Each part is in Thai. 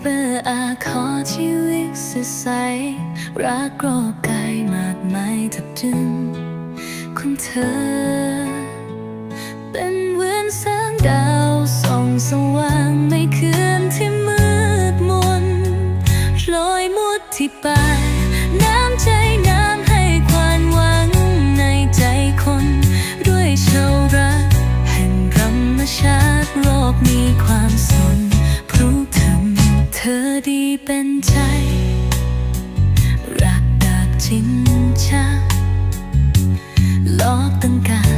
เบอร์อาขอชีวิตสดใส รักรอกายมากมายทับถึงคุณเธอ เป็นเหมือนแสงดาวส่องสว่างในคืนที่มืดมนลอยมุดที่ป่า สินชาลอกตั้งการ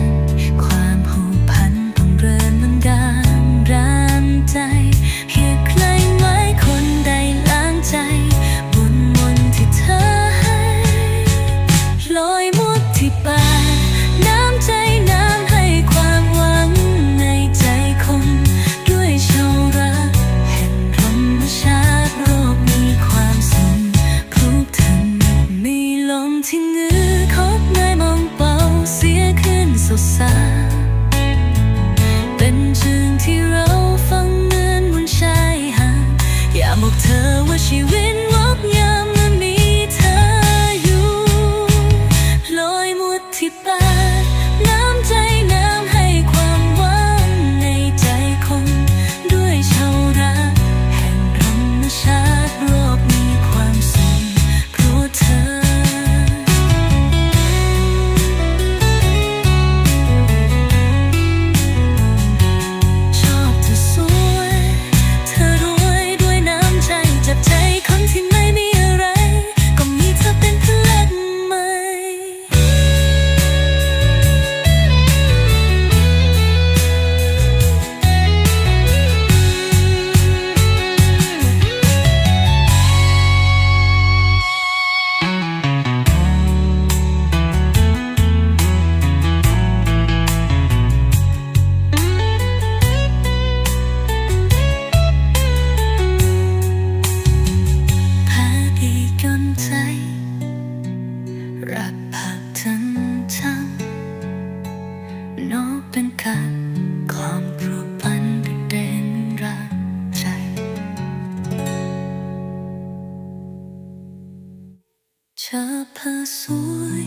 เธอเพ้อสวย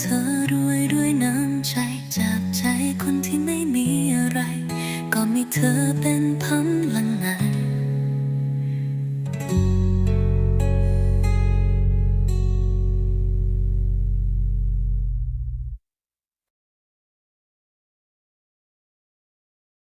เธอรวยด้วยน้ำใจจากใจคนที่ไม่มีอะไร ก็มีเธอเป็น